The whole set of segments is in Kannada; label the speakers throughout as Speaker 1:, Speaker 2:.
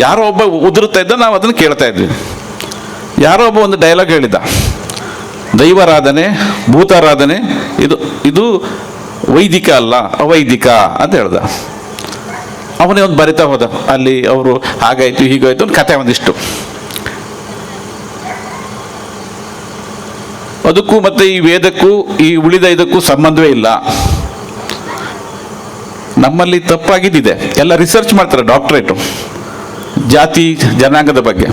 Speaker 1: ಯಾರೋ ಒಬ್ಬ ಉದುರುತ್ತಾ ಇದ್ದ ನಾವು ಅದನ್ನು ಕೇಳ್ತಾ ಇದ್ವಿ. ಯಾರೋ ಒಬ್ಬ ಒಂದು ಡೈಲಾಗ್ ಹೇಳಿದ್ದ. ದೈವಾರಾಧನೆ, ಭೂತಾರಾಧನೆ, ಇದು ಇದು ವೈದಿಕ ಅಲ್ಲ, ಅವೈದಿಕ ಅಂತ ಹೇಳ್ದ. ಅವನೇ ಒಂದು ಬರಿತಾ ಹೋದ. ಅಲ್ಲಿ ಅವರು ಹಾಗಾಯ್ತು, ಹೀಗಾಯ್ತು ಒಂದು ಕತೆ ಒಂದಿಷ್ಟು. ಅದಕ್ಕೂ ಮತ್ತೆ ಈ ವೇದಕ್ಕೂ, ಈ ಉಳಿದ ಇದಕ್ಕೂ ಸಂಬಂಧವೇ ಇಲ್ಲ. ನಮ್ಮಲ್ಲಿ ತಪ್ಪಾಗಿದ್ದಿದೆ. ಎಲ್ಲ ರಿಸರ್ಚ್ ಮಾಡ್ತಾರೆ ಡಾಕ್ಟ್ರೇಟು ಜಾತಿ, ಜನಾಂಗದ ಬಗ್ಗೆ.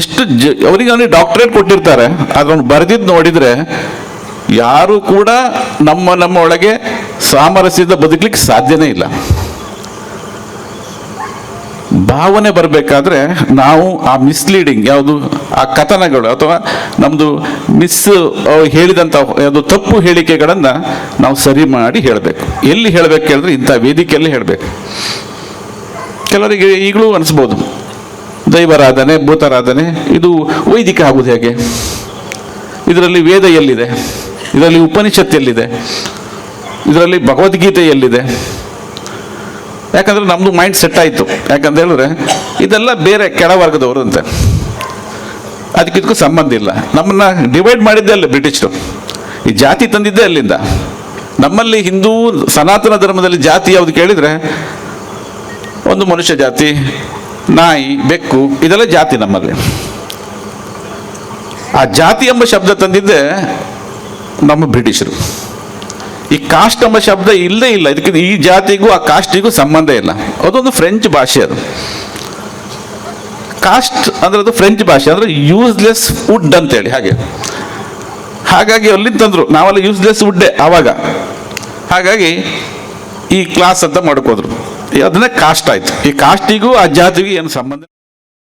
Speaker 1: ಎಷ್ಟು ಜ, ಅವರಿಗೆ ಅವನಿಗೆ ಡಾಕ್ಟ್ರೇಟ್ ಕೊಟ್ಟಿರ್ತಾರೆ. ಅದನ್ನು ಬರೆದಿದ್ದು ನೋಡಿದರೆ ಯಾರು ಕೂಡ ನಮ್ಮ ನಮ್ಮ ಒಳಗೆ ಸಾಮರಸ್ಯದ ಬದುಕಲಿಕ್ಕೆ ಸಾಧ್ಯನೇ ಇಲ್ಲ. ಭಾವನೆ ಬರಬೇಕಾದ್ರೆ ನಾವು ಆ ಮಿಸ್ಲೀಡಿಂಗ್ ಯಾವುದು, ಆ ಕಥನಗಳು ಅಥವಾ ನಮ್ಮದು ಮಿಸ್ ಹೇಳಿದಂಥ ಯಾವುದು ತಪ್ಪು ಹೇಳಿಕೆಗಳನ್ನು ನಾವು ಸರಿ ಮಾಡಿ ಹೇಳಬೇಕು. ಎಲ್ಲಿ ಹೇಳಬೇಕು ಹೇಳಿದ್ರೆ ಇಂಥ ವೇದಿಕೆಯಲ್ಲಿ ಹೇಳಬೇಕು. ಕೆಲವರಿಗೆ ಈಗಲೂ ಅನಿಸ್ಬೋದು. ದೈವಾರಾಧನೆ, ಭೂತಾರಾಧನೆ, ಇದು ವೈದಿಕ ಆಗುವುದು ಹೇಗೆ? ಇದರಲ್ಲಿ ವೇದ ಎಲ್ಲಿದೆ? ಇದರಲ್ಲಿ ಉಪನಿಷತ್ ಎಲ್ಲಿದೆ? ಇದರಲ್ಲಿ ಭಗವದ್ಗೀತೆ ಎಲ್ಲಿದೆ? ಯಾಕಂದ್ರೆ ನಮ್ಮದು ಮೈಂಡ್ ಸೆಟ್ ಆಯಿತು. ಯಾಕಂತ ಹೇಳಿದ್ರೆ, ಇದೆಲ್ಲ ಬೇರೆ ಕೆಳವರ್ಗದವರು ಅಂತೆ. ಅದಕ್ಕೆ ಇದಕ್ಕೂ ಸಂಬಂಧ ಇಲ್ಲ. ನಮ್ಮನ್ನ ಡಿವೈಡ್ ಮಾಡಿದ್ದೆ ಅಲ್ಲ ಬ್ರಿಟಿಷರು. ಈ ಜಾತಿ ತಂದಿದ್ದೇ ಅಲ್ಲಿಂದ. ನಮ್ಮಲ್ಲಿ ಹಿಂದೂ ಸನಾತನ ಧರ್ಮದಲ್ಲಿ ಜಾತಿ ಯಾವುದು ಕೇಳಿದರೆ ಒಂದು ಮನುಷ್ಯ ಜಾತಿ, ನಾಯಿ, ಬೆಕ್ಕು, ಇದೆಲ್ಲ ಜಾತಿ ನಮ್ಮಲ್ಲಿ. ಆ ಜಾತಿ ಎಂಬ ಶಬ್ದ ತಂದಿದ್ದೆ ನಮ್ಮ ಬ್ರಿಟಿಷರು. ಈ ಕಾಸ್ಟ್ ಎಂಬ ಶಬ್ದ ಇಲ್ಲೇ ಇಲ್ಲ. ಇದಕ್ಕೆ ಈ ಜಾತಿಗೂ, ಆ ಕಾಸ್ಟಿಗೂ ಸಂಬಂಧ ಇಲ್ಲ. ಅದೊಂದು ಫ್ರೆಂಚ್ ಭಾಷೆ ಅದು. ಕಾಸ್ಟ್ ಅಂದ್ರೆ ಅದು ಫ್ರೆಂಚ್ ಭಾಷೆ, ಅಂದ್ರೆ ಯೂಸ್ಲೆಸ್ ವುಡ್ ಅಂತೇಳಿ, ಹಾಗೆ. ಹಾಗಾಗಿ ಅಲ್ಲಿಂದ ತಂದ್ರು. ನಾವೆಲ್ಲ ಯೂಸ್ಲೆಸ್ ವುಡ್ಡೆ ಆವಾಗ. ಹಾಗಾಗಿ ಈ ಕ್ಲಾಸ್ ಅಂತ ಮಾಡ್ಕೋದ್ರು. ಅದನ್ನೇ ಕಾಸ್ಟ್ ಆಯ್ತು. ಈ ಕಾಸ್ಟಿಗೂ ಆ ಜಾತಿಗೂ ಏನು ಸಂಬಂಧ